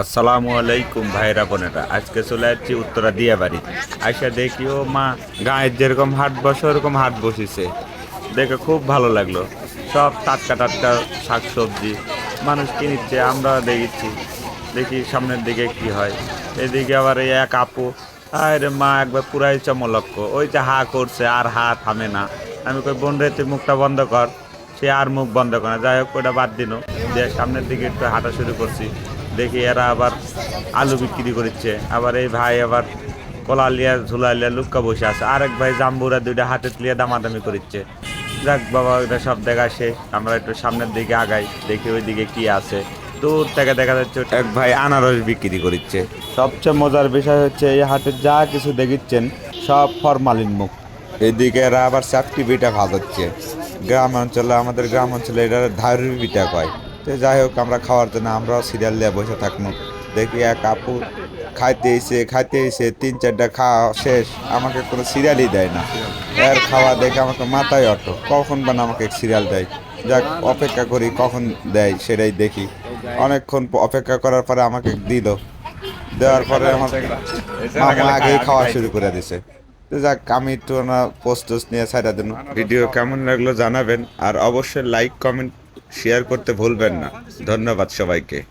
আসসালামু আলাইকুম ভাইরা বোনেরা, আজকে চলে যাচ্ছি উত্তরা দিয়া বাড়ি আইসা দেখি, ও মা, গায়ের যেরকম হাট বসে, ওরকম হাট বসেছে। দেখে খুব ভালো লাগল। সব টাটকা টাটকা শাক সবজি মানুষ কিনিচ্ছে আমরা দেখেছি। দেখি সামনের দিকে কি হয়। এদিকে আবার এই এক আপু আরে মা, একবার পুরাই চমলক্ষ ওই যে হা করছে, আর হা থামে না। আমি কই, বোন রে, তুই মুখটা বন্ধ কর। সে আর মুখ বন্ধ করে যাই হোক, ওটা বাদ দিন দিয়ে সামনের দিকে একটু হাঁটা শুরু করছি। দেখি এরা আবার আলু বিক্রি করছে আবার এই ভাই আবার কলা লিয়া ঝুলা লিয়া লুক্কা বসে আছে। আরেক ভাই জাম্বুরা দুইটা হাতে লিয়ে দামাদামি করছে যাক বাবা এটা সব দেখা শেষ। আমরা একটু সামনের দিকে আগাই দেখি ওই দিকে কি আছে। দূর থেকে দেখা যাচ্ছে এক ভাই আনারস বিক্রি করছে সবচেয়ে মজার বিষয় হচ্ছে এই হাটে যা কিছু দেখিচ্ছেন সব ফরমালিন মুখ। এদিকে এরা আবার চারটি পিঠা ভাজাচ্ছে। গ্রাম অঞ্চলে আমাদের গ্রাম অঞ্চলে এটা ধারুর পিঠা কয় তো যাই হোক, আমরা খাওয়ার জন্য আমরাও সিরিয়াল দিয়ে বসে থাকব দেখি এক আপু খাইতে এসে খাইতে এসে তিন চারটা খাওয়া শেষ, আমাকে কোনো সিরিয়ালই দেয় না। এর খাওয়া দেখে আমাকে মাথায় অটো, কখন বানা আমাকে সিরিয়াল দেয়। যাক, অপেক্ষা করি কখন দেয় সেটাই দেখি। অনেকক্ষণ অপেক্ষা করার পরে আমাকে দিল। দেওয়ার পরে মামা আগেই খাওয়া শুরু করে দিছে। তো যাক, আমি একটু পোস্ট টোস্ট নিয়ে ছাড়া দিন ভিডিও কেমন লাগল জানাবেন, আর অবশ্যই লাইক কমেন্ট শেয়ার করতে ভুলবেন না। ধন্যবাদ সবাইকে।